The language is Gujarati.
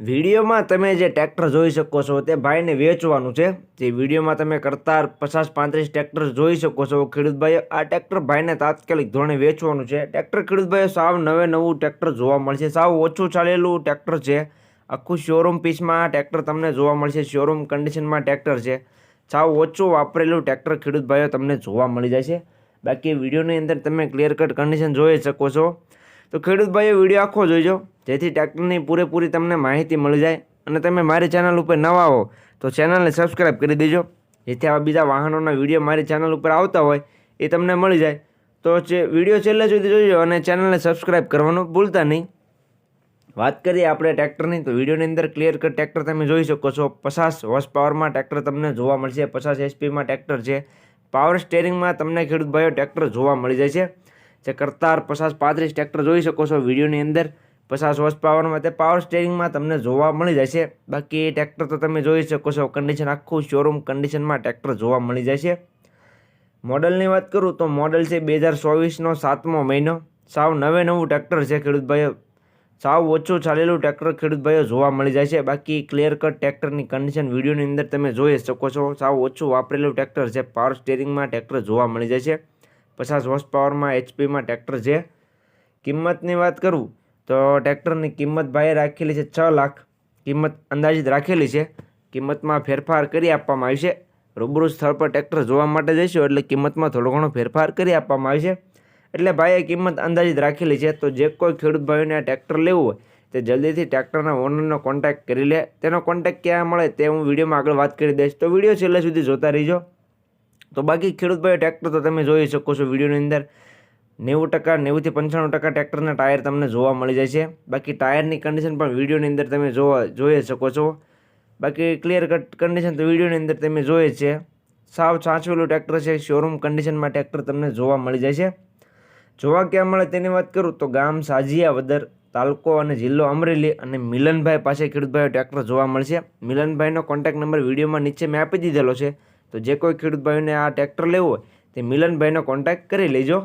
વિડીયોમાં તમે જે ટ્રેક્ટર જોઈ શકો છો તે ભાઈને વેચવાનું છે. જે વિડીયોમાં તમે કરતા પચાસ પાંત્રીસ ટ્રેક્ટર જોઈ શકો છો. ખેડૂતભાઈ આ ટ્રેક્ટર ભાઈને તાત્કાલિક ધોરણે વેચવાનું છે. ટ્રેક્ટર ખેડૂતભાઈ સાવ નવે નવું ટ્રેક્ટર જોવા મળશે. સાવ ઓછું ચાલેલું ટ્રેક્ટર છે. આખું શોરૂમ પીસમાં ટ્રેક્ટર તમને જોવા મળશે. શોરૂમ કન્ડિશનમાં ટ્રેક્ટર છે. સાવ ઓછું વાપરેલું ટ્રેક્ટર ખેડૂતભાઈઓ તમને જોવા મળી જશે. બાકી વિડીયોની અંદર તમે ક્લિયર કટ કન્ડિશન જોઈ શકો છો. તો ખેડૂત ભાઈઓ, વીડિયો આખો જોઈજો. જેથી ટ્રેક્ટરની પૂરેપૂરી તમને માહિતી મળી જાય અને તમે મારી ચેનલ ઉપર નવા હો, તો ચેનલને સબસ્ક્રાઈબ કરી દેજો. જેથી આવા બીજા વાહનોના વીડિયો મારી ચેનલ ઉપર આવતા હોય, એ તમને મળી જાય. તો જે વીડિયો છેલ્લે સુધી જોઈજો અને ચેનલને સબસ્ક્રાઈબ કરવાનું ભૂલતા નહીં. વાત કરીએ આપણે ટ્રેક્ટરની તો વિડીયોની અંદર ક્લિયર કટ ટ્રેક્ટર તમે જોઈ શકો છો. પચાસ હોર્સ પાવરમાં ટ્રેક્ટર તમને જોવા મળશે. પચાસ એચપીમાં ટ્રેક્ટર છે. પાવર સ્ટેરિંગમાં તમને ખેડૂત ભાઈઓ ટ્રેક્ટર જોવા મળી જાય છે. જે કરતાર પચાસ પાંત્રીસ ટ્રેક્ટર જોઈ શકો છો વિડીયોની અંદર. પચાસ હોર્સ પાવરમાં તે પાવર સ્ટેરિંગમાં તમને જોવા મળી જશે. બાકી ટ્રેક્ટર તો તમે જોઈ શકો છો કન્ડિશન આખું શોરૂમ કન્ડિશનમાં ટ્રેક્ટર જોવા મળી જશે. મોડલની વાત કરું તો મોડલ છે બે હજાર ચોવીસનો સાતમો મહિનો. સાવ નવે નવું ટ્રેક્ટર છે ખેડૂતભાઈઓ. સાવ ઓછું ચાલેલું ટ્રેક્ટર ખેડૂતભાઈઓ જોવા મળી જાય છે બાકી ક્લિયર કટ ટ્રેક્ટરની કન્ડિશન વિડીયોની અંદર તમે જોઈ શકો છો. સાવ ઓછું વાપરેલું ટ્રેક્ટર છે. પાવર સ્ટેરિંગમાં ટ્રેક્ટર જોવા મળી જાય છે પચાસ હોર્સ પાવરમાં એચપીમાં ટ્રેક્ટર છે. કિંમતની વાત કરું તો ટ્રેક્ટરની કિંમત ભાઈએ રાખેલી છે છ લાખ. કિંમત અંદાજિત રાખેલી છે. કિંમતમાં ફેરફાર કરી આપવામાં આવી છે. રૂબરૂ સ્થળ પર ટ્રેક્ટર જોવા માટે જઈશું એટલે કિંમતમાં થોડો ઘણો ફેરફાર કરી આપવામાં આવી છે. એટલે ભાઈએ કિંમત અંદાજિત રાખેલી છે તો જે કોઈ ખેડૂત ભાઈઓને આ ટ્રેક્ટર લેવું હોય તે જલ્દીથી ટ્રેક્ટરના ઓનરનો કોન્ટેક્ટ કરી લે. તેનો કોન્ટેક્ટ ક્યાં મળે તે હું વિડીયોમાં આગળ વાત કરી દઈશ. તો વીડિયો છેલ્લે સુધી જોતા રહીજો. તો બાકી ખેડૂત ભાઈ ટ્રેક્ટર તો તમે જોઈ શકો છો વિડીયોની અંદર. નેવું ટકા, નેવુંથી પંચાણું ટકા ટ્રેક્ટરના ટાયર તમને જોવા મળી જાય છે. બાકી ટાયરની કન્ડિશન પણ વિડીયોની અંદર તમે જોવા, જોઈ શકો છો. બાકી ક્લિયર કટ કન્ડિશન તો વિડીયોની અંદર તમે જોઈએ છે. સાવ સાચવેલું ટ્રેક્ટર છે. શોરૂમ કન્ડિશનમાં ટ્રેક્ટર તમને જોવા મળી જાય છે. જોવા ક્યાં મળે તેની વાત કરું તો ગામ સાજિયા વદર તાલુકો અને જિલ્લો અમરેલી અને મિલનભાઈ પાસે ખેડૂતભાઈ ટ્રેક્ટર જોવા મળશે. મિલનભાઈનો કોન્ટેક્ટ નંબર વિડીયોમાં નીચે મેં આપી દીધેલો છે. તો જે કોઈ ખેડૂત ભાઈઓને આ ટ્રેક્ટર લેવું હોય તે મિલનભાઈનો કોન્ટેક્ટ કરી લેજો.